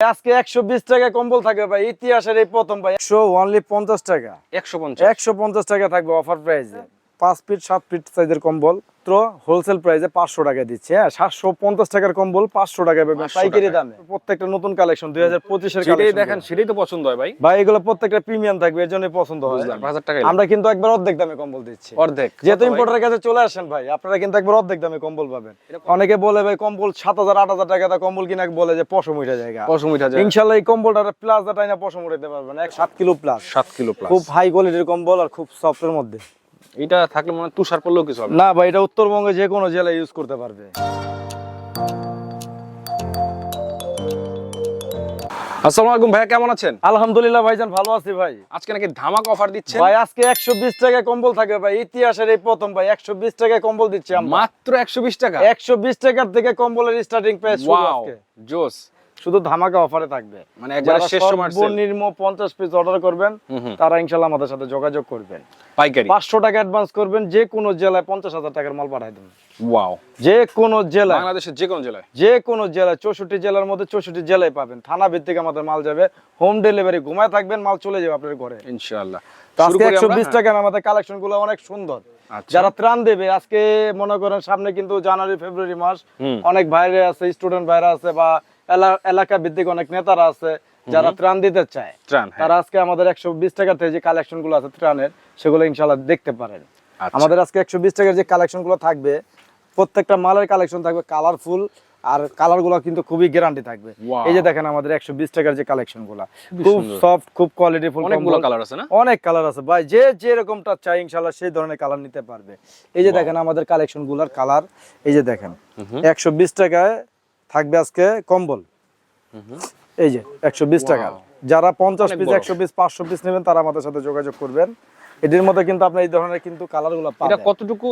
আজকে একশো বিশ টাকা কম্বল থাকবে ভাই ইতিহাসের এই প্রথম ভাই। একশো অনলি পঞ্চাশ টাকা। একশো পঞ্চাশ। একশো পঞ্চাশ টাকা থাকবে অফার প্রাইসে পাঁচ ফিট সাত ফিট সাইজের কম্বল। তো হোলসেল প্রাইসে পাঁচশো টাকা দিচ্ছে হ্যাঁ? সাতশো পঞ্চাশ টাকার কম্বল পাঁচশো টাকা পাবেন। পাইকারি দামে। প্রত্যেকটা নতুন কালেকশন দুই হাজার পঁচিশের দেখেন সেটাই তো পছন্দ হয় ভাই। ভাই এগুলো প্রত্যেকটা প্রিমিয়াম থাকবে এর জন্য পছন্দ হয়। হাজার টাকা আমরা কিন্তু একবার অর্ধেক দামে কম্বল দিচ্ছি। অর্ধেক যেহেতু ইম্পোর্টারের কাছে চলে আসেন ভাই আপনারা কিন্তু একবার অর্ধেক দামে কম্বল পাবেন। অনেকে বলে ভাই কম্বল সাত হাজার আট হাজার টাকা দা কম্বল কিনা বলে যে পশম উঠে জায়গা পশম উঠা যায়। ইনশাল্লাহ এই কম্বলটা প্লাস টাইনা পশম উঠাইতে পারবেন এক সাত কিলো প্লাস সাত কিলো প্লাস খুব হাই কোয়ালিটির কম্বল আর খুব সফটের মধ্যে। এটা থাকলে মনে তুষার পড়লেও কিছু হবে না। ভাই এটা উত্তরবঙ্গে যে কোনো জেলায় ইউজ করতে পারবে। আসসালামু আলাইকুম ভাইয়া কেমন আছেন? আলহামদুলিল্লাহ ভাইজান ভালো আছি ভাই। আজকে নাকি ধামাক অফার দিচ্ছেন? ভাই আজকে একশো বিশ টাকায় কম্বল থাকবে ভাই ইতিহাসের এই প্রথম ভাই একশো বিশ টাকায় কম্বল দিচ্ছি আমরা। মাত্র টাকা? টাকার থেকে কম্বলের স্টার্টিং প্রাইস ওয়াও জোস। শুধু ধামাকা অফারে থাকবে। মানে একবারে শেষ সময় সর্বনিম্ন পঞ্চাশ পিস অর্ডার করবেন। তারা ইনশাল্লাহ আমাদের সাথে যোগাযোগ করবেন। পাইকারি। পাঁচশো টাকা অ্যাডভান্স করবেন যে কোনো জেলায় পঞ্চাশ হাজার টাকার মাল পাঠাই দেবেন। ওয়াও যে কোনো জেলায়। বাংলাদেশের যে কোনো জেলায়। যে কোনো জেলায় চৌষট্টি জেলার মধ্যে চৌষট্টি জেলায় পাবেন। থানা ভিত্তিক আমাদের মাল যাবে। হোম ডেলিভারি ঘুমায় থাকবেন মাল চলে যাবে আপনার ঘরে। ইনশাআল্লাহ। আজকে করি একশো বিশ হ্যাঁ। আমাদের অনেক সুন্দর। আচ্ছা। যারা ত্রাণ দেবে আজকে মনে করেন সামনে কিন্তু জানুয়ারি ফেব্রুয়ারি মাস অনেক বাইরে আছে স্টুডেন্ট বাইরে আছে বা এলা- এলাকা ভিত্তিক অনেক নেতারা আছে। যারা ত্রাণ দিতে চায় হ্যাঁ। তারা আজকে আমাদের একশো বিশ টাকার থেকে যে কালেকশনগুলো আছে ত্রাণের সেগুলো ইনশাল্লাহ দেখতে পারেন। আচ্ছা। আমাদের আজকে একশো বিশ টাকার যে কালেকশনগুলো থাকবে প্রত্যেকটা মালের কালেকশন থাকবে কালারফুল আর কালারগুলো কিন্তু খুবই গ্যারান্টি থাকবে। এই যে দেখেন আমাদের একশো বিশ টাকার যে কালেকশনগুলা খুব। সফট খুব অনেকগুলো কালার আছে না? অনেক কালার আছে ভাই যে যেরকমটা চাই ইনশাল্লাহ সেই ধরনের কালার নিতে পারবে। এই যে দেখেন আমাদের কালেকশনগুলার কালার এই যে দেখেন একশো বিশ টাকায় থাকবে আজকে কম্বল। এই যে একশো বিশ টাকা। যারা পঞ্চাশ পিস একশো পিস পাঁচশো পিস নেবেন তারা আমাদের সাথে যোগাযোগ করবেন। এটির মধ্যে কিন্তু আপনার এই ধরনের কিন্তু কালারগুলো এটা কতটুকু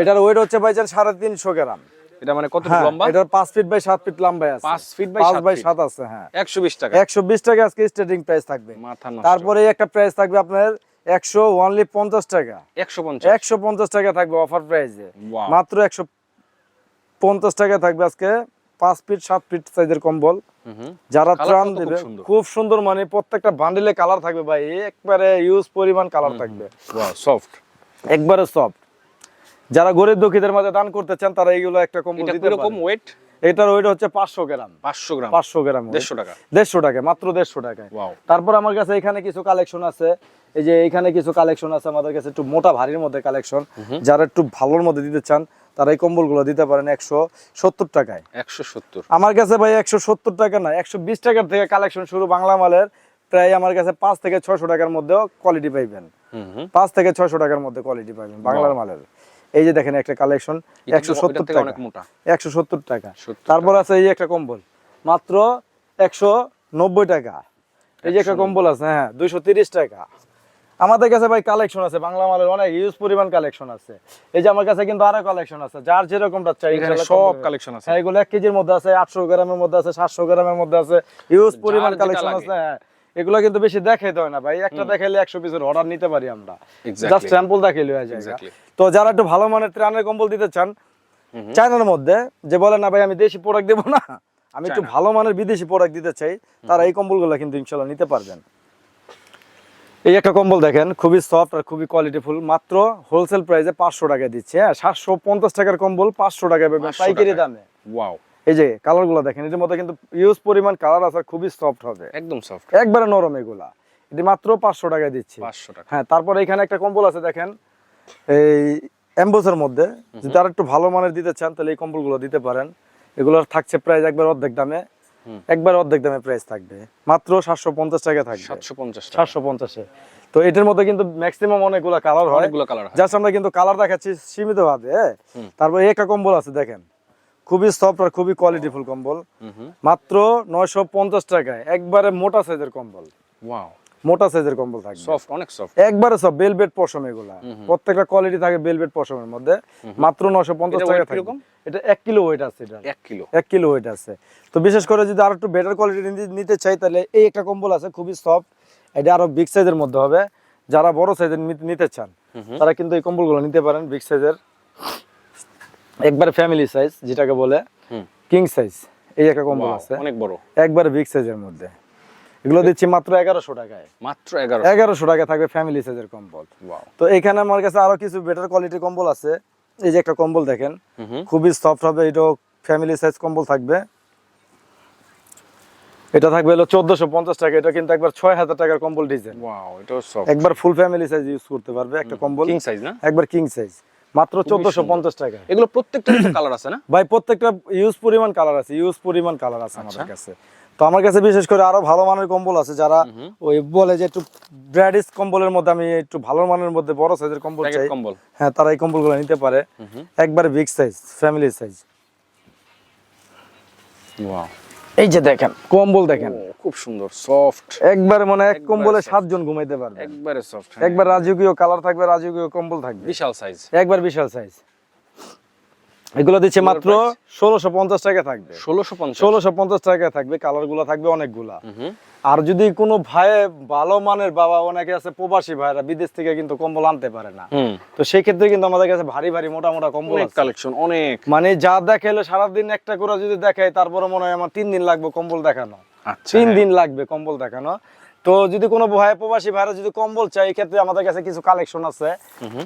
এটার ওয়েট হচ্ছে ভাইজান সাড়ে তিনশো গ্রাম। এটা মানে লম্বা? এটার ফিট বাই ফিট আছে। বাই। আছে হ্যাঁ। একশো বিশ টাকা। একশো বিশ টাকা আজকে স্টার্টিং প্রাইস থাকবে। মাথা নষ্ট। তারপরে একটা প্রাইস থাকবে আপনার পঞ্চাশ টাকা। একশো পঞ্চাশ। একশো পঞ্চাশ টাকা থাকবে অফার প্রাইসে মাত্র একশো পঞ্চাশ টাকা থাকবে আজকে পাঁচ ফিট সাত ফিট সাইজের কম্বল। যারা ত্রাণ দেবে খুব সুন্দর। মানে প্রত্যেকটা বান্ডিলে কালার থাকবে ভাই। একবারে ইউজ পরিমাণ কালার থাকবে। সফট একবারে সফট যারা গরিব দুঃখীদের মাঝে দান করতে চান তারা এইগুলো একটা কম্বল দিতে কীরকম পারে ওয়েট এটার ওয়েট হচ্ছে পাঁচশো গ্রাম। পাঁচশো গ্রাম। পাঁচশো গ্রাম দেড়শো টাকা। দেড়শো টাকা মাত্র দেড়শো টাকায়। তারপর আমার কাছে এখানে কিছু কালেকশন আছে। এই যে এখানে কিছু কালেকশন আছে আমাদের কাছে একটু মোটা ভারীর মধ্যে কালেকশন যারা একটু ভালোর মধ্যে দিতে চান তারা এই কম্বলগুলো দিতে পারেন একশো সত্তর টাকায়। একশো সত্তর। আমার কাছে ভাই একশো সত্তর টাকা না একশো বিশ টাকার থেকে কালেকশন শুরু বাংলা মালের প্রায় আমার কাছে পাঁচ থেকে ছয়শো টাকার মধ্যেও কোয়ালিটি পাইবেন। পাঁচ থেকে ছয়শো টাকার মধ্যে কোয়ালিটি পাবেন বাংলার মালের। এই যে দেখেন একটা কালেকশন একশো সত্তর টাকা। একশো সত্তর টাকা। তারপর আছে এই একটা কম্বল মাত্র একশো নব্বই টাকা। এই যে একটা কম্বল আছে হ্যাঁ দুইশো তিরিশ টাকা। আমাদের কাছে ভাই কালেকশন আছে বাংলা মালের অনেক ইউজ পরিমাণ কালেকশন আছে। এই যে আমার কাছে কিন্তু আরও কালেকশন আছে যার যেরকমটা চাই সব কালেকশন আছে। হ্যাঁ এগুলো এক কেজির মধ্যে আছে আটশো গ্রামের মধ্যে আছে সাতশো গ্রামের মধ্যে আছে ইউজ পরিমাণ কালেকশন আছে হ্যাঁ। এগুলো কিন্তু বেশি দেখাইতে হয় না ভাই একটা দেখাইলে একশো পিসের অর্ডার নিতে পারি আমরা. জাস্ট স্যাম্পল দেখাইলে হয়ে যায় তো যারা একটু ভালো মানের ত্রাণের কম্বল দিতে চান চায়নার মধ্যে যে বলে না ভাই আমি দেশি প্রোডাক্ট দেবো না। আমি একটু ভালো মানের বিদেশি প্রোডাক্ট দিতে চাই তারা এই কম্বলগুলো কিন্তু ইনশাল্লাহ নিতে পারবেন। এই একটা কম্বল দেখেন খুবই সফট আর খুবই কোয়ালিটিফুল মাত্র হোলসেল প্রাইসে পাঁচশো টাকায় দিচ্ছে হ্যাঁ সাতশো পঞ্চাশ টাকার কম্বল পাঁচশো টাকায় পাবেন 500 পাইকারি দামে। ওয়াও এই যে কালারগুলো দেখেন এটার মধ্যে কিন্তু ইউজ পরিমাণ কালার আছে খুবই সফট হবে। একদম সফট একবারে নরম এগুলা। এটি মাত্র পাঁচশো টাকায় দিচ্ছি। পাঁচশো টাকা। হ্যাঁ তারপরে এখানে একটা কম্বল আছে দেখেন এই এম্বোসের মধ্যে। যদি আর একটু ভালো মানের দিতে চান তাহলে এই কম্বলগুলো দিতে পারেন। এগুলোর থাকছে প্রাইস একবার অর্ধেক দামে। একবার অর্ধেক দামে প্রাইস থাকবে। মাত্র সাতশো পঞ্চাশ টাকা থাকবে। সাতশো পঞ্চাশ সাতশো পঞ্চাশে। তো এটার মধ্যে কিন্তু ম্যাক্সিমাম অনেকগুলো কালার হয়। অনেকগুলো কালার হয়। জাস্ট আমরা কিন্তু কালার দেখাচ্ছি সীমিত ভাবে তারপর একা কম্বল আছে দেখেন। খুবই সফট আর খুবই কোয়ালিটিফুল কম্বল। মাত্র নয়শো পঞ্চাশ টাকায় একবারে মোটা সাইজের কম্বল। ওয়াও মোটা সাইজের কম্বল থাকবে। সফট অনেক সফট একবারে সব বেলভেট পশম এগুলা। প্রত্যেকটা কোয়ালিটি থাকে বেলভেট পশমের মধ্যে। মাত্র নশো পঞ্চাশ এটা টাকা weight থাকবে কীরকম? এটা এক কিলো ওয়েট আছে এটা। এক কিলো এক কিলো ওয়েট আছে। তো বিশেষ করে যদি আরও একটু বেটার কোয়ালিটি নিতে চাই তাহলে এই একটা কম্বল আছে খুবই সফট এটা আরও বিগ সাইজের মধ্যে হবে। যারা বড় সাইজের নিতে চান তারা কিন্তু এই কম্বলগুলো নিতে পারেন বিগ সাইজের একবারে ফ্যামিলি সাইজ যেটাকে বলে কিং সাইজ এই একটা কম্বল আছে। অনেক বড়। একবারে বিগ সাইজের মধ্যে। এগুলো দিচ্ছি মাত্র এগারোশো টাকায়। মাত্র এগারো এগারোশো টাকা থাকবে ফ্যামিলি সাইজের কম্বল। তো এখানে আমার কাছে আরও কিছু বেটার কোয়ালিটির কম্বল আছে। এই যে একটা কম্বল দেখেন। খুবই সফট হবে এটাও ফ্যামিলি সাইজ কম্বল থাকবে। এটা থাকবে হলো চোদ্দশো পঞ্চাশ টাকা এটা কিন্তু একবার ছয় হাজার টাকার কম্বল ডিজাইন একবার ফুল ফ্যামিলি সাইজ ইউজ করতে পারবে একটা কম্বল। কিং সাইজ না? একবার কিং সাইজ মাত্র চোদ্দশো পঞ্চাশ টাকা। এগুলো প্রত্যেকটা কালার আছে না? ভাই প্রত্যেকটা ইউজ পরিমাণ কালার আছে ইউজ পরিমাণ কালার আছে আমাদের আচ্ছা। কাছে। তো আমার কাছে বিশেষ করে আরও ভালো মানের কম্বল আছে যারা ওই বলে যে একটু ব্র্যাডিস কম্বলের মধ্যে আমি একটু ভালো মানের মধ্যে বড় সাইজের কম্বল চাই। হ্যাঁ তারা এই কম্বলগুলো নিতে পারে। একবারে বিগ সাইজ ফ্যামিলি সাইজ। এই যে দেখেন কম্বল দেখেন। খুব সুন্দর সফট একবারে মানে এক কম্বলে। সাতজন ঘুমাইতে পারবে। একবারে সফট একবার রাজকীয় কালার থাকবে রাজকীয় কম্বল থাকবে। বিশাল সাইজ একবার বিশাল সাইজ এগুলো দিচ্ছে মাত্র ষোলোশো পঞ্চাশ টাকা থাকবে। ষোলোশো ষোলোশো পঞ্চাশ টাকা থাকবে কালারগুলো থাকবে অনেকগুলা। আর যদি কোনো ভাই ভালো মানের বাবা অনেকে আছে প্রবাসী ভাইরা বিদেশ থেকে কিন্তু কম্বল আনতে পারে না। তো সেই ক্ষেত্রে কিন্তু আমাদের কাছে ভারী ভারী মোটা মোটা কম্বল কালেকশন অনেক। মানে যা দেখাইলে সারাদিন একটা করে যদি দেখাই তারপরে মনে হয় আমার তিন দিন লাগবে কম্বল দেখানো। আচ্ছা তিন দিন লাগবে কম্বল দেখানো। তো যদি কোনো ভাই প্রবাসী ভাইরা যদি কম্বল চাই এই ক্ষেত্রে আমাদের কাছে কিছু কালেকশন আছে।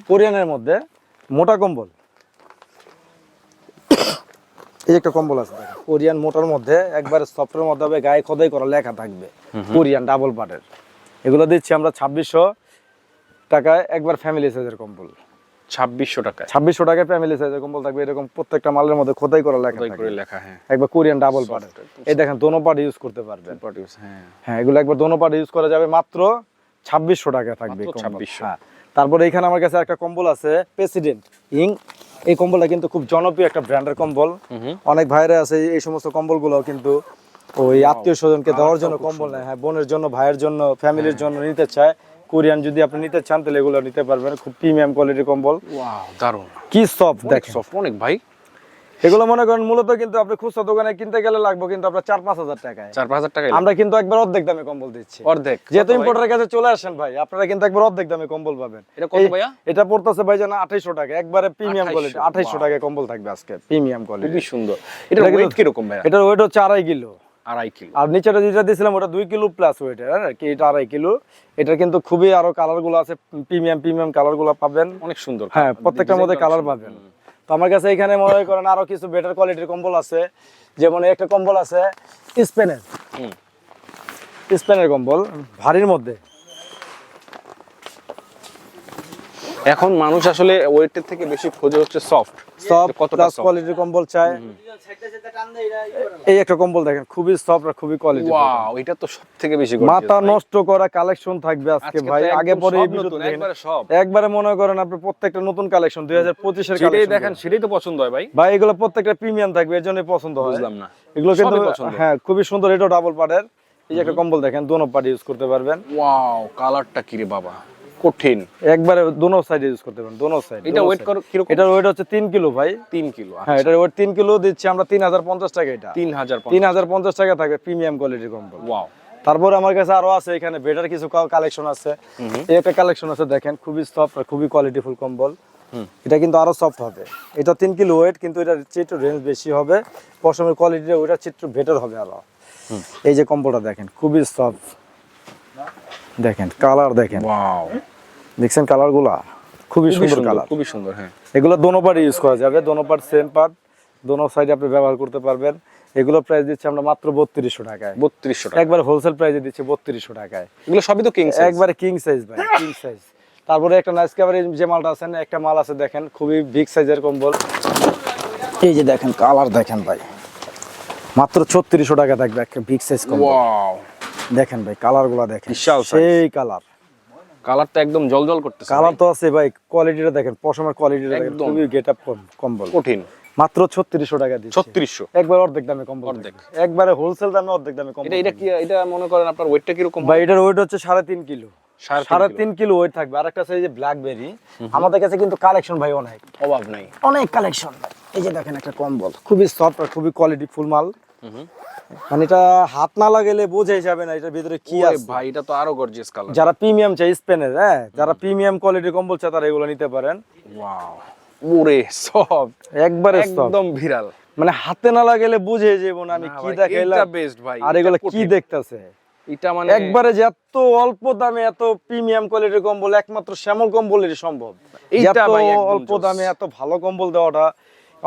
কোরিয়ানের মধ্যে মোটা কম্বল। এই একটা কম্বল আছে কোরিয়ান মোটার মধ্যে একবারে সফটের মধ্যে হবে গায়ে খোদাই করা লেখা থাকবে। কোরিয়ান ডাবল পার্টের এগুলো দিচ্ছি আমরা ছাব্বিশশো টাকায় একবার ফ্যামিলি সাইজের কম্বল। ছাব্বিশশো টাকায়। ছাব্বিশশো টাকায় ফ্যামিলি সাইজের কম্বল থাকবে এরকম প্রত্যেকটা মালের মধ্যে খোদাই করা লেখা করে লেখা হ্যাঁ। একবার কোরিয়ান ডাবল এই দেখেন দোনো পার্ট ইউজ করতে Produce, হ্যাঁ। হ্যাঁ এগুলো একবার দোনো পার্ট ইউজ করা যাবে মাত্র ছাব্বিশশো টাকা থাকবে। 2600 হ্যাঁ তারপরে এখানে আমার কাছে একটা কম্বল আছে প্রেসিডেন্ট ইং এই কম্বলটা কিন্তু খুব জনপ্রিয় একটা ব্র্যান্ডের কম্বল। অনেক ভাইরা আছে এই সমস্ত কম্বলগুলো কিন্তু ওই আত্মীয় স্বজনকে দেওয়ার জন্য কম্বল নেয়। হ্যাঁ বোনের জন্য ভাইয়ের জন্য ফ্যামিলির জন্য নিতে চায়। কোরিয়ান যদি আপনি নিতে চান তাহলে এগুলো নিতে পারবেন। খুব প্রিমিয়াম কোয়ালিটির কম্বল। দারুণ দারুণ। কি সফট দেখ সফট অনেক ভাই। এগুলো মনে করেন মূলত কিন্তু আপনি খুচরা দোকানে কিনতে গেলে লাগবে কিন্তু আপনার চার পাঁচ হাজার টাকায়। চার পাঁচ হাজার টাকা আমরা কিন্তু একবার অর্ধেক দামে কম্বল দিচ্ছি। অর্ধেক। যেহেতু ইম্পোর্টারের কাছে চলে আসেন ভাই আপনারা কিন্তু একবার অর্ধেক দামে কম্বল পাবেন। এটা কত ভাইয়া? এটা পড়তেছে ভাই জানা আঠাইশো টাকা একবারে প্রিমিয়াম কোয়ালিটি আঠাইশো। টাকায় কম্বল থাকবে আজকে প্রিমিয়াম কোয়ালিটি খুবই সুন্দর। এটা এটা ওয়েট কীরকম ভাইয়া? এটার ওয়েট হচ্ছে আড়াই কিলো। আড়াই কিলো। আর নিচেটা যেটা দিয়েছিলাম ওটা দুই কিলো প্লাস ওয়েট আর কি এটা আড়াই কিলো। এটা কিন্তু খুবই আরও কালারগুলো আছে প্রিমিয়াম প্রিমিয়াম কালারগুলো পাবেন। অনেক সুন্দর। হ্যাঁ প্রত্যেকটার মধ্যে কালার পাবেন। তো আমার কাছে এখানে মনে করেন আরও কিছু বেটার কোয়ালিটির কম্বল আছে। যেমন একটা কম্বল আছে স্পেনের। স্পেনের কম্বল ভারীর মধ্যে। এখন মানুষ আসলে ওয়েটের থেকে বেশি খোঁজে হচ্ছে সফট সফট প্লাস কোয়ালিটির কম্বল চায় এই একটা কম্বল দেখেন খুবই সফট আর খুবই কোয়ালিটি ওয়াও এটা তো সব থেকে বেশি মাথা নষ্ট করা কালেকশন থাকবে আজকে ভাই। আগে পরে এই ভিডিওতে দেখেন। একবারে সব। একবারে মনে করেন আপনি প্রত্যেকটা নতুন কালেকশন দুই হাজার পঁচিশের যেটাই দেখেন সেটাই তো পছন্দ হয় ভাই। ভাই এগুলো প্রত্যেকটা প্রিমিয়াম থাকবে এর জন্যই পছন্দ হয়। বুঝলাম না। এগুলো কিন্তু হ্যাঁ খুবই সুন্দর এটাও ডাবল পার্টের এই যে একটা কম্বল দেখেন দোনো পার্ট ইউজ করতে পারবেন। ওয়াও কালারটা কি রে বাবা। কঠিন। একবারে দোনো সাইড ইউজ করতে পারবেন দোনো সাইড এটা ওয়েট করো কীরকম? এটার ওয়েট হচ্ছে তিন কিলো ভাই। তিন কিলো হ্যাঁ এটার ওয়েট তিন কিলো দিচ্ছি আমরা তিন হাজার পঞ্চাশ টাকা এটা। তিন হাজার তিন হাজার পঞ্চাশ টাকা থাকবে প্রিমিয়াম কোয়ালিটির কম্বল। ওয়াও তারপরে আমার কাছে আরও আছে এখানে বেটার কিছু কালেকশন আছে। এই একটা কালেকশন আছে দেখেন খুবই সফট আর খুবই কোয়ালিটিফুল কম্বল। এটা কিন্তু আরও সফট হবে। এটা তিন কিলো ওয়েট কিন্তু এটার চিত্র রেঞ্জ বেশি হবে। পশমের কোয়ালিটি ওইটার চিত্র বেটার হবে আরও। এই যে কম্বলটা দেখেন খুবই সফট দেখেন কালার দেখেন। ওয়াও। দেখছেন কালারগুলা খুবই সুন্দর কালার। খুবই সুন্দর হ্যাঁ। এগুলো দোনো পার্ট ইউজ করা যাবে দোনো পার্ট সেম পার্ট দোনো সাইডে আপনি ব্যবহার করতে পারবেন। এগুলো প্রাইস দিচ্ছি আমরা মাত্র বত্রিশশো টাকায়। বত্রিশশো টাকা। একবার হোলসেল প্রাইসে দিচ্ছি বত্রিশশো টাকায়। এগুলো সবই তো কিং একবারে কিং সাইজ ভাই কিং সাইজ তারপরে একটা নাইস কাভারের যে মালটা আছে না একটা মাল আছে দেখেন খুবই বিগ সাইজের কম্বল। এই যে দেখেন কালার দেখেন ভাই। মাত্র ছত্রিশশো টাকা থাকবে একটা বিগ সাইজ কম্বল। ওয়াও। দেখেন ভাই কালারগুলা দেখেন সেই কালার। কালারটা একদম জলজল করতেছে কালার তো আছে ভাই কোয়ালিটিটা দেখেন পশমের কোয়ালিটিটা দেখেন। খুবই কম্বল। কঠিন। মাত্র ছত্রিশশো টাকা দিচ্ছি। ছত্রিশশো। একবার অর্ধেক দামে কম্বল অর্ধেক। একবারে হোলসেল দামে অর্ধেক দামে কম্বল এটা এটা কি এটা মনে করেন আপনার ওয়েটটা কীরকম ভাই এটার ওয়েট হচ্ছে সাড়ে তিন কিলো। সাড়ে তিন কিলো। ওয়েট থাকবে। আর একটা ব্ল্যাকবেরি আমাদের কাছে কিন্তু কালেকশন ভাই অনেক। অভাব নাই। অনেক কালেকশন এই যে দেখেন একটা কম্বল। খুবই সফট আর খুবই কোয়ালিটি ফুল মাল। মানে এটা হাত না লাগালে বোঝাই যাবে না এটার ভিতরে কি আছে। ভাই এটা তো আরও গর্জিয়াস কালার যারা প্রিমিয়াম চাই স্পেনের হ্যাঁ? যারা প্রিমিয়াম কোয়ালিটির কম্বল চায় তারা এগুলো নিতে পারেন। ওয়াও ওরে সব একবারে একদম ভিরাল মানে হাতে না লাগাইলে বুঝে যাব না আমি কি দেখাইলাম। এইটা best ভাই, আর এগুলো কি। দেখতেছে? এটা মানে একবারে যে এত অল্প দামে এত প্রিমিয়াম কোয়ালিটির কম্বল একমাত্র শ্যামল কম্বলেরই সম্ভব। এইটা ভাই অল্প দামে এত ভালো কম্বল দেওয়াটা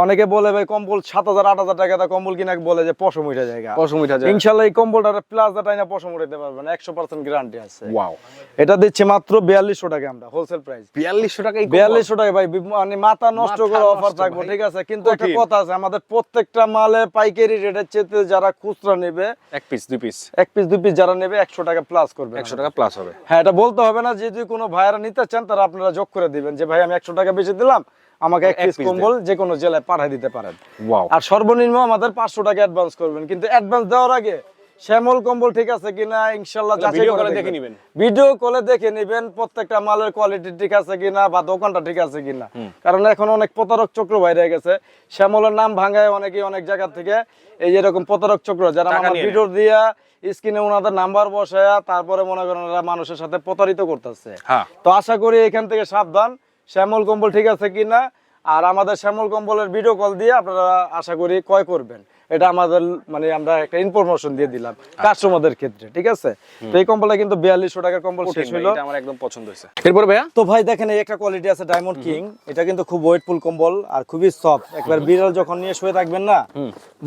অনেকে বলে ভাই কম্বল সাত হাজার আট হাজার টাকা দিয়ে কম্বল কিনা বলে যে পশম উঠে জায়গা পশম উঠা যায়। ইনশাল্লাহ এই কম্বলটা প্লাজা টাইনা পশম উঠাইতে পারবেন একশো পার্সেন্ট গ্যারান্টি আছে। ওয়াও এটা দিচ্ছে মাত্র বিয়াল্লিশশো টাকা আমরা হোলসেল প্রাইস বিয়াল্লিশশো টাকা বিয়াল্লিশশো টাকা ভাই মানে মাথা নষ্ট করে অফার থাকব ঠিক আছে? কিন্তু একটা কথা আছে আমাদের প্রত্যেকটা মালে পাইকারি রেটের চেতে যারা খুচরা নেবে এক পিস দুই পিস এক পিস দুই পিস যারা নেবে একশো টাকা প্লাস করবে। একশো টাকা প্লাস হবে। হ্যাঁ এটা বলতে হবে না যে যদি কোনো ভাইয়ারা নিতে চান তারা আপনারা যোগ করে দিবেন যে ভাই আমি একশো টাকা বেশি দিলাম আমাকে এক পিস কম্বল যে কোনো জেলায় পাঠিয়ে দিতে পারেন। ওয়াও আর সর্বনিম্ন আমাদের পাঁচশো টাকা অ্যাডভান্স করবেন। কিন্তু অ্যাডভান্স দেওয়ার আগে শ্যামল কম্বল ঠিক আছে কিনা ইনশাল্লাহ যাচাই করে দেখে। নিবেন। ভিডিও কলে দেখে নেবেন প্রত্যেকটা মালের কোয়ালিটি ঠিক আছে কিনা বা দোকানটা ঠিক আছে কিনা। কারণ এখন অনেক প্রতারক চক্র বাইরে গেছে। শ্যামলের নাম ভাঙায় অনেকে অনেক জায়গা থেকে এই যেরকম প্রতারক চক্র যারা আমার ভিডিও দিয়া স্ক্রিনে ওনাদের নাম্বার বসায়া তারপরে মনে করেন মানুষের সাথে প্রতারিত করতেছে। হ্যাঁ। তো আশা করি এখান থেকে সাবধান। শ্যামল কম্বল ঠিক আছে কিনা? আর আমাদের শ্যামল কম্বলের ভিডিও কল দিয়ে আপনারা আশা করি ক্রয় করবেন। এটা আমাদের মানে আমরা একটা ইনফরমেশন দিয়ে দিলাম কাস্টমারদের ক্ষেত্রে ঠিক আছে? তো এই কম্বলটা কিন্তু বিয়াল্লিশশো টাকার কম্বল শেষ হলো এটা আমার একদম পছন্দ হয়েছে। এরপরে ভাইয়া? তো ভাই দেখেন এই একটা কোয়ালিটি আছে ডায়মন্ড কিং এটা কিন্তু খুব ওয়েটফুল কম্বল আর খুবই সফট একবার বিড়াল যখন নিয়ে শুয়ে থাকবেন না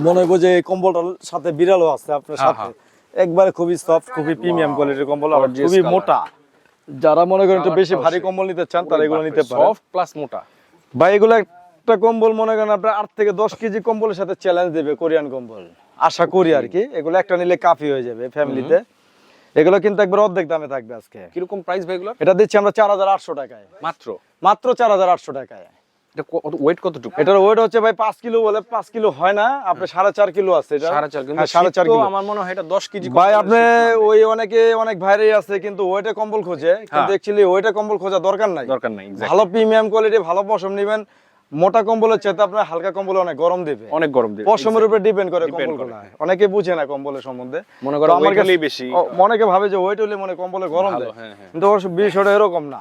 মনে হইব যে এই কম্বলটার সাথে বিড়ালও আছে আপনার হ্যাঁ, সাথে। একবারে খুবই সফট খুবই প্রিমিয়াম কোয়ালিটির কম্বল আর খুবই মোটা। যারা মনে করেন একটু বেশি ভারী কম্বল নিতে চান তারা এগুলো নিতে পারেন। সফট প্লাস মোটা। ভাই এগুলো একটা কম্বল মনে করেন আপনার আট থেকে দশ কেজি কম্বলের সাথে চ্যালেঞ্জ দেবে কোরিয়ান কম্বল। আশা করি আর কি। এগুলো একটা নিলে কাফি হয়ে যাবে ফ্যামিলিতে এগুলো কিন্তু একবার অর্ধেক দামে থাকবে আজকে। কীরকম প্রাইস ভাই এগুলো এটা দিচ্ছি আমরা চার হাজার আটশো টাকায়। মাত্র? মাত্র চার হাজার আটশো টাকায়। এটা ওয়েট কতটুকু? এটার ওয়েট হচ্ছে ভাই পাঁচ কিলো বলে পাঁচ কিলো হয় না আপনার সাড়ে কিলো আছে এটা। সাড়ে চার কিন্তু হ্যাঁ, সাড়ে চার শীত তো কিলো। আমার মনে হয় এটা দশ কেজি ভাই আপনি ওই অনেকে অনেক ভাইরাই আছে কিন্তু ওইটা কম্বল খোঁজে। কিন্তু হ্যাঁ। অ্যাকচুয়ালি কম্বল খোঁজা দরকার নাই। দরকার নাই ভালো প্রিমিয়াম কোয়ালিটি ভালো পশম নেবেন। মোটা কম্বলের চাইতে আপনার হালকা কম্বল অনেক গরম দেবে। অনেক গরম দেবে পশমের উপরে ডিপেন্ড করে অনেকে বুঝে না কম্বলের সম্বন্ধে। মনে করো আমার কাছে- বেশি। অনেকে ভাবে যে ওয়েট হলে মনে কম্বলে গরম দেয়। হ্যাঁ, হ্যাঁ। কিন্তু বিষয়টা এরকম না।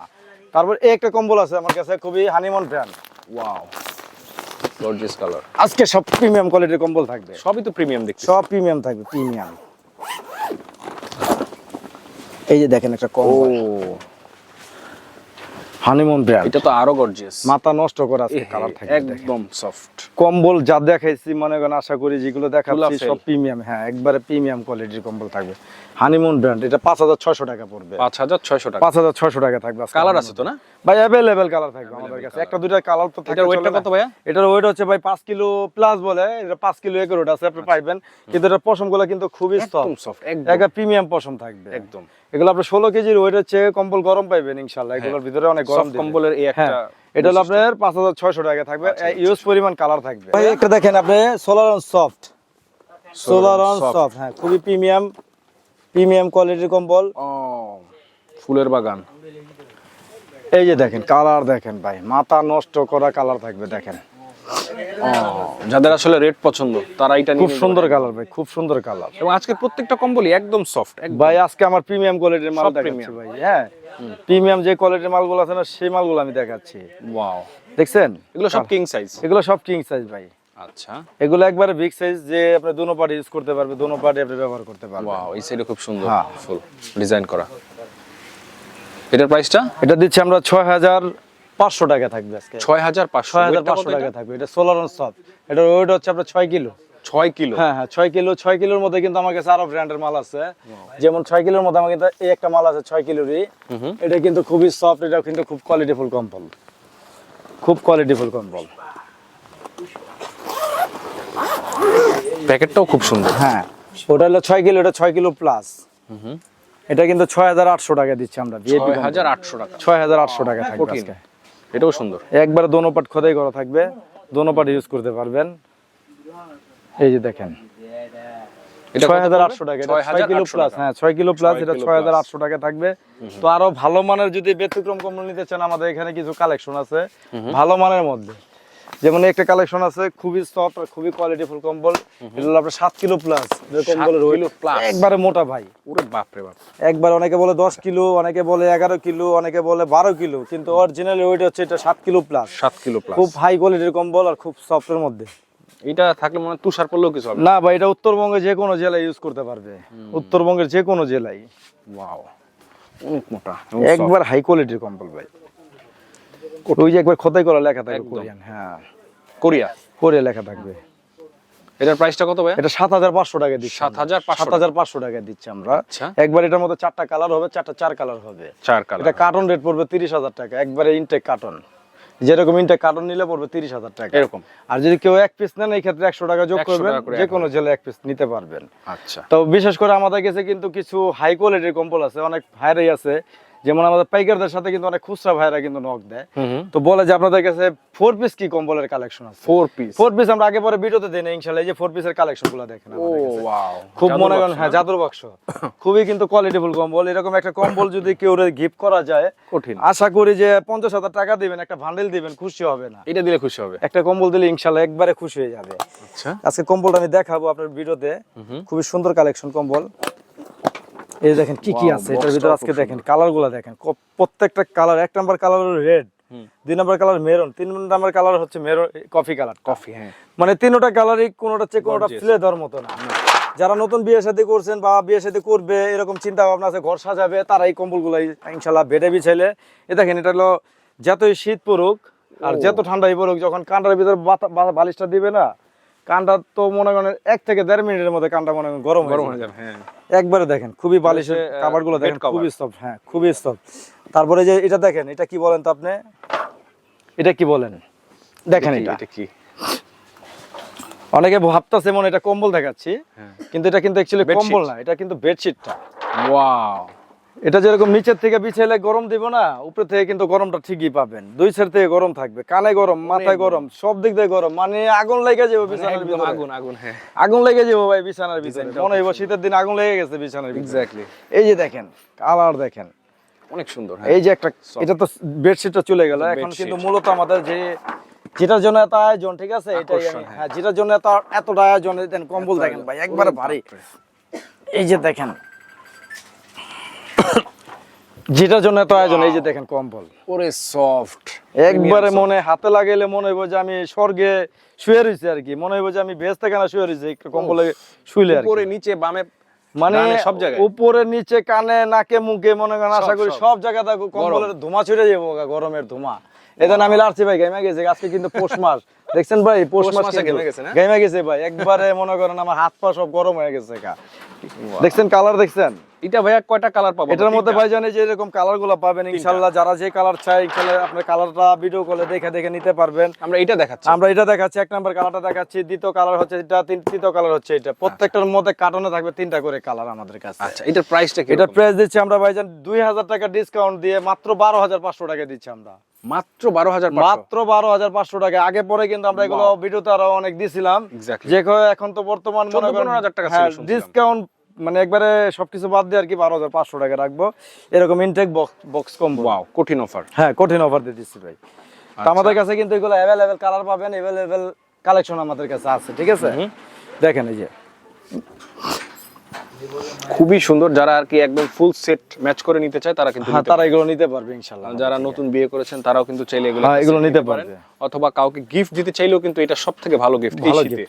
তারপর একটা কম্বল আছে আমার কাছে খুবই honeymoon brand wow gorgeous colour আজকে সব প্রিমিয়াম কোয়ালিটির কম্বল থাকবে। সবই তো প্রিমিয়াম দেখছি সব প্রিমিয়াম থাকবে প্রিমিয়াম এই যে দেখেন একটা কম্বল। হানিমুন ব্র্যান্ড এটা তো আরও গর্জিয়াস মাথা নষ্ট করা আছে কালার দেখেন। একদম সফট কম্বল যা দেখাইছি মনে করেন আশা করি যেগুলো দেখাচ্ছি সব প্রিমিয়াম হ্যাঁ একবারে প্রিমিয়াম কোয়ালিটির কম্বল থাকবে। হানিমুন ব্র্যান্ড এটা পাঁচ হাজার ছয়শো টাকা পড়বে। পাঁচ হাজার ছয়শো টাকা। পাঁচ হাজার ছয়শো টাকা থাকবে কালার আছে তো না? ভাই অ্যাভেলেবেল কালার থাকবে আমাদের কাছে। একটা দুইটা কালার তো এটার ওয়েটটা কত ভাইয়া? এটার ওয়েট হচ্ছে ভাই পাঁচ কিলো প্লাস বলে এটা পাঁচ কিলো একের ওটা আছে আপনি পাইবেন। কিন্তু এটার পশমগুলো কিন্তু খুবই একদম সফট একটা প্রিমিয়াম পশম থাকবে। একদম। এগুলো আপনার ষোলো কেজির ওয়েট হচ্ছে কম্বল গরম পাইবেন ইনশাল্লাহ এগুলোর ভিতরে অনেক গরম কম্বলের এই হ্যাঁ। একটা এটা হলো আপনার পাঁচ হাজার ছয়শো টাকা থাকবে। ইউজ পরিমাণ কালার থাকবে। ভাই একটা দেখেন আপনি solar on soft solar on soft হ্যাঁ খুবই প্রিমিয়াম প্রিমিয়াম কোয়ালিটির কম্বল। ও ফুলের বাগান। এই যে দেখেন কালার দেখেন ভাই মাথা নষ্ট করা কালার থাকবে দেখেন। ও যাদের আসলে রেড পছন্দ তারা এটা খুব সুন্দর কালার ভাই খুব সুন্দর কালার। এবং আজকে প্রত্যেকটা কম্বলই একদম সফট ভাই আজকে আমার প্রিমিয়াম কোয়ালিটির মাল দেখাচ্ছি ভাই হ্যাঁ। প্রিমিয়াম যে কোয়ালিটির মালগুলো আছে না সেই মালগুলো আমি দেখাচ্ছি। ওয়াও দেখছেন? এগুলো সব কিং সাইজ এগুলো সব কিং সাইজ ভাই। আচ্ছা। এগুলো একবারে বিগ সাইজ যে আপনি দুনো পার্টি ইউজ করতে পারবে দুনো পার্টি আপনি ব্যবহার করতে পারবেন। ওয়াও এই সাইডে খুব সুন্দর হ্যাঁ। ফুল ডিজাইন করা। এটার প্রাইসটা এটা দিচ্ছি আমরা টাকা থাকবে আজকে। ছয় হাজার পাঁচশো ছয় হাজার পাঁচশো টাকা? থাকবে এটা সোলার অন সফট এটার ওয়েট হচ্ছে আপনার ছয় কিলো। ছয় কিলো? হ্যাঁ হ্যাঁ ছয় কিলো ছয় কিলোর মধ্যে কিন্তু আমার কাছে আরও ব্র্যান্ডের মাল আছে। যেমন ছয় কিলোর মধ্যে আমার কিন্তু এই একটা মাল আছে ছয় কিলোরই। এটা কিন্তু খুবই সফট এটা কিন্তু খুব কোয়ালিটিফুল কম্বল। খুব কোয়ালিটিফুল কম্বল। প্যাকেটটাও খুব সুন্দর। হ্যাঁ ওটা হলো ছয় কিলো এটা ছয় কিলো প্লাস এটা কিন্তু ছয় হাজার আটশো টাকা দিচ্ছি আমরা ছয় হাজার আটশো টাকা। ছয় হাজার আটশো টাকা থাকবে এটাও সুন্দর। একবারে দোনো পাট খোদাই করা থাকবে দোনো পাট ইউজ করতে পারবেন। এই যে দেখেন এটা ছয় হাজার আটশো টাকা ছয় ছয় কিলো প্লাস হ্যাঁ ছয় কিলো প্লাস এটা ছয় হাজার আটশো টাকা থাকবে। তো আরও ভালো মানের যদি ব্যতিক্রম কম্বল নিতে চান আমাদের এখানে কিছু কালেকশন আছে। ভালো মানের মধ্যে। যেমন একটা কালেকশন আছে খুবই সফট আর খুবই কোয়ালিটিফুল কম্বল। এটা হলো আপনার সাত কিলো প্লাস কম্বলের একবারে মোটা ভাই। ওরে বাপ রে বাপ। একবার অনেকে বলে দশ কিলো অনেকে বলে এগারো কিলো অনেকে বলে বারো কিলো কিন্তু অরিজিনাল ওয়েট হচ্ছে এটা সাত কিলো প্লাস সাত কিলো প্লাস খুব হাই কোয়ালিটির কম্বল আর খুব সফটের মধ্যে। এটা থাকলে মনে হয় তুষার পড়লেও কিছু হবে না। ভাই এটা উত্তরবঙ্গে যে কোনো জেলায় ইউজ করতে পারবে। উত্তরবঙ্গের যে কোনো জেলায়। ওয়াও অনেক মোটা। একবার হাই কোয়ালিটির কম্বল ভাই। ওই যে একবার খোদাই করা লেখা থাকবে কোরিয়ান হ্যাঁ। কোরিয়া? কোরিয়া লেখা থাকবে। এটার প্রাইসটা কত ভাই এটা সাত হাজার পাঁচশো টাকা দিচ্ছি 7,500 সাত হাজার পাঁচশো টাকা। দিচ্ছি আমরা। আচ্ছা। একবার এটার মধ্যে চারটা কালার হবে চারটা চার কালার হবে। চার কালার এটা কার্টন রেট পড়বে তিরিশ হাজার টাকা একবারে ইনটেক কার্টন যেরকম ইনটেক কার্টন নিলে পড়বে তিরিশ হাজার টাকা। এরকম। আর যদি কেউ এক পিস নেন এই ক্ষেত্রে একশো টাকা যোগ 100 করবেন যে কোনো জেলায় এক পিস নিতে পারবেন। আচ্ছা। তো বিশেষ করে আমাদের কাছে কিন্তু কিছু হাই কোয়ালিটির কম্বল আছে অনেক ভাইরাই আছে। যেমন আমাদের পাইকারদের সাথে কিন্তু অনেক খুচরা ভাইরা কিন্তু নক দেয়। তো বলে যে আপনাদের কাছে ফোর পিস কি কম্বলের কালেকশন আছে? ফোর পিস ফোর পিস আমরা আগে পরে ভিডিওতে দেই না ইনশাআল্লাহ। এই যে ফোর পিসের কালেকশনগুলো দেখেন খুব মনে করেন হ্যাঁ জাদুর বাক্স। খুবই কিন্তু কোয়ালিটিফুল কম্বল। এরকম একটা কম্বল যদি কেউ গিফট করা যায় কঠিন। আশা করি যে পঞ্চাশ হাজার টাকা দিবেন একটা ভান্ডেল দিবেন খুশি হবে না। এটা দিলে খুশি হবে। একটা কম্বল দিলে ইনশাল্লাহ একবারে খুশি হয়ে যাবে। আচ্ছা। আজকে কম্বলটা আমি দেখাবো আপনার ভিডিওতে। খুবই সুন্দর কালেকশন কম্বল। এই দেখেন কি কি আছে? এটার ভিতরে আজকে দেখেন কালারগুলা দেখেন প্রত্যেকটা কালার এক নাম্বার কালার রেড দুই নাম্বার কালার মেরুন তিন নাম্বার কালার হচ্ছে মেরুন কফি কালার। কফি হ্যাঁ। মানে তিনটা কালারই কোনোটা চেয়ে কোনোটা Gorgeous. ফিলে দেওয়ার মতো না। যারা নতুন বিয়ে শাদী করছেন বা বিয়ে শাদী করবে এরকম চিন্তা ভাবনা আছে ঘর সাজাবে তারা এই কম্বলগুলো ইনশাল্লাহ বেডে বিছাইলে। এ দেখেন এটা হলো যতই শীত পড়ুক আর যত ঠান্ডাই পড়ুক যখন কান্ডার ভিতর বালিশটা দিবে না কান্ডা তো মনে করেন এক থেকে দেড় মিনিটের মধ্যে কান্ডা মনে করেন গরম গরম হয়ে যাবে। হ্যাঁ। একবারে দেখেন খুবই বালিশের হচ্ছে, গুলো দেখেন খুবই সফট হ্যাঁ খুবই সফট তারপরে যে এটা দেখেন এটা কি বলেন তো আপনি? এটা কি বলেন? দেখেন এটা এটা। কি? অনেকে ভাবতেছে মনে এটা কম্বল দেখাচ্ছি হ্যাঁ। কিন্তু এটা কিন্তু অ্যাকচুয়ালি কম্বল না এটা কিন্তু বেডশিটটা ওয়াও এটা যেরকম নিচের থেকে বিছাইলে গরম দিব না উপরে থেকে কিন্তু গরমটা ঠিকই পাবেন। দুই সাইড থেকে গরম থাকবে কানে গরম মাথায় গরম। সব দিক দিয়ে গরম মানে আগুন লেগে যাবে বিছানার ভিতরে। আগুন আগুন হ্যাঁ। আগুন লেগে যাবে ভাই বিছানার ভিতরে। মনে হইব শীতের দিন আগুন লেগে গেছে বিছানার ভিতরে। এক্স্যাক্টলি এই যে দেখেন কালার দেখেন। অনেক সুন্দর হ্যাঁ। এই যে একটা এটা তো বেডশিটটা চলে গেল। এখন কিন্তু মূলত আমাদের যে যেটার জন্য এত আয়োজন ঠিক আছে? এটাই হ্যাঁ। হ্যাঁ যেটার জন্য এত এতটা আয়োজন দেন কম্বল দেখেন ভাই একবারে ভারী। এই যে দেখেন যেটার জন্য এত আয়োজন এই যে দেখেন কম্বল। ওরে সফট একবারে মনে হাতে লাগাইলে মনে হইব যে আমি স্বর্গে শুয়ে রয়েছি আর কি। মনে হইব যে আমি বেহেস্তে কেনা শুয়ে রয়েছি একটু কম্বলে শুইলে আর উপরে নিচে বামে মানে সব জায়গায়। উপরে নিচে কানে নাকে মুখে মনে করেন আশা করি সব। সব জায়গায় কম্বলের ধোঁয়া ছুটে যাব গরমের ধোঁয়া। এদিন আমি লাড়ছি ভাই গাইমা গেছে। আজকে কিন্তু পৌষ মাস। দেখছেন ভাই পৌষ মাস ঘেমে গেছে না? ভাই। একবারে মনে করেন আমার হাত পা সব গরম হয়ে গেছে দেখছেন কালার দেখছেন? এটা ভাইয়া কয়টা কালার পাবো? এটার মধ্যে ভাই জানি যে এরকম কালারগুলো পাবেন ইনশাল্লাহ যারা যে কালার চাই ইনশাল্লাহ আপনার কালারটা ভিডিও কলে দেখে দেখে নিতে পারবেন। আমরা এটা দেখাচ্ছি। আমরা এটা দেখাচ্ছি এক নাম্বার কালারটা দেখাচ্ছি দ্বিতীয় কালার হচ্ছে এটা তৃতীয় কালার হচ্ছে এটা। প্রত্যেকটার মধ্যে কার্টনে থাকবে তিনটা করে কালার আমাদের কাছে। আচ্ছা এটার প্রাইসটা কি এটা প্রাইস দিচ্ছি আমরা ভাইজান দুই হাজার টাকা ডিসকাউন্ট দিয়ে মাত্র বারো হাজার পাঁচশো টাকা দিচ্ছি আমরা। মাত্র বারো হাজার মাত্র বারো হাজার পাঁচশো টাকা। আগে পরে কিন্তু আমরা এগুলো ভিডিওতে আরও অনেক দিছিলাম. যে এখন তো বর্তমান মনে 14 করেন 15,000 টাকা ছিল হ্যাঁ ডিসকাউন্ট মানে একবারে সবকিছু বাদ দিয়ে আর কি বারো হাজার পাঁচশো টাকা রাখব। এরকম intact box box combo wow কঠিন অফার হ্যাঁ কঠিন অফার দিয়ে দিচ্ছি ভাই। আচ্ছা। আমাদের কাছে কিন্তু এগুলো অ্যাভেলেবেল কালার পাবেন অ্যাভেলেবেল কালেকশন আমাদের কাছে আছে ঠিক আছে? দেখেন এই যে। খুবই সুন্দর। যারা আর কি একদম ফুল সেট ম্যাচ করে নিতে চায় তারা কিন্তু হ্যাঁ তারা এগুলো নিতে পারবে ইনশাল্লাহ যারা নতুন বিয়ে করেছেন তারাও কিন্তু চাইলে এগুলো হ্যাঁ, এগুলো নিতে পারবে। অথবা কাউকে গিফট দিতে চাইলেও কিন্তু এটা সব থেকে ভালো গিফট এই ভালো শীতে।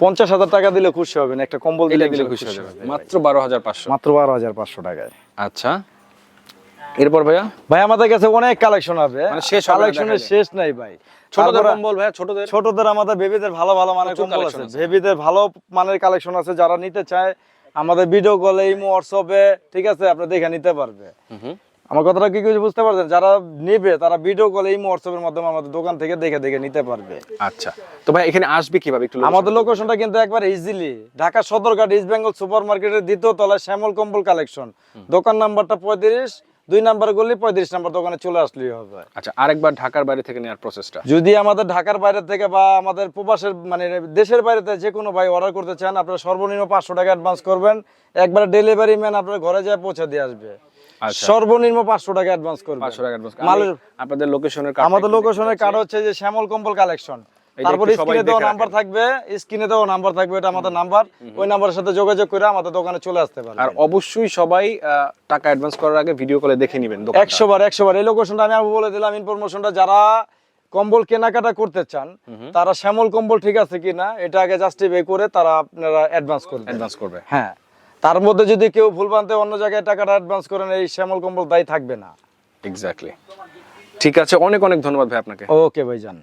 পঞ্চাশ হাজার টাকা দিলে খুশি হবেন একটা কম্বল দিলে দিলে খুশি হয়ে যাবে হবে। মাত্র বারো হাজার পাঁচশো। মাত্র বারো হাজার পাঁচশো টাকায়। আচ্ছা। এরপর ভাইয়া? ভাই আমাদের কাছে অনেক কালেকশন আছে। মানে শেষ কালেকশনের শেষ নাই ভাই। ছোটদের কম্বল ভাইয়া ছোটদের? ছোটদের আমাদের বেবিদের ভালো ভালো মানের কম্বল আছে। বেবিদের ভালো মানের কালেকশন আছে যারা নিতে চায় আমাদের ভিডিও কলে ইমো হোয়াটসঅ্যাপে ঠিক আছে আপনি দেখে নিতে পারবে। আমার কথাটা কি কিছু বুঝতে পারছেন? যারা নেবে তারা ভিডিও কলে ইমো হোয়াটসঅ্যাপের মাধ্যমে আমাদের দোকান থেকে দেখে দেখে নিতে পারবে। আচ্ছা। তো ভাই এখানে আসবে কীভাবে একটু আমাদের লোকেশনটা কিন্তু একবার easily Dhaka Sadarghat east Bengal super মার্কেটের দ্বিতীয় তলায় শ্যামল কম্বল কালেকশন দোকান নাম্বারটা পঁয়ত্রিশ দুই নাম্বার গলি পঁয়ত্রিশ নাম্বার দোকানে চলে আসলেই হবে। আচ্ছা আরেকবার ঢাকার বাইরে থেকে নেওয়ার প্রসেসটা যদি আমাদের ঢাকার বাইরে থেকে বা আমাদের প্রবাসের মানে দেশের বাইরে থেকে যে কোনো ভাই অর্ডার করতে চান আপনারা সর্বনিম্ন পাঁচশো টাকা অ্যাডভান্স করবেন। একবার ডেলিভারি ম্যান আপনার ঘরে যায় পৌঁছে দিয়ে আসবে। আচ্ছা। সর্বনিম্ন পাঁচশো টাকা অ্যাডভান্স করবেন। পাঁচশো টাকা অ্যাডভান্স আপনাদের লোকেশনের আমাদের লোকেশনের কার্ড হচ্ছে যে শ্যামল কম্বল কালেকশন তারপর স্ক্রিনে দেওয়া নাম্বার থাকবে স্ক্রিনে দেওয়া নাম্বার থাকবে এটা আমাদের নাম্বার ওই নাম্বারের সাথে যোগাযোগ করে আমাদের দোকানে চলে আসতে পারবে আর অবশ্যই সবাই টাকা অ্যাডভান্স করার আগে ভিডিও কলে দেখে নেবেন একশো বার একশো বার এই লোকেশনটা আমি আবার বলে দিলাম ইনফরমেশনটা যারা কম্বল কেনাকাটা করতে চান তারা শ্যামল কম্বল ঠিক আছে কিনা এটা আগে জাস্টিফাই করে তারা আপনারা অ্যাডভান্স করবেন অ্যাডভান্স করবে। হ্যাঁ। তার মধ্যে যদি কেউ ভুলভান্তে অন্য জায়গায় টাকাটা অ্যাডভান্স করেন এই শ্যামল কম্বল দায়ী থাকবে না। এক্স্যাক্টলি ঠিক আছে অনেক অনেক ধন্যবাদ ভাই আপনাকে। ওকে ভাইজান।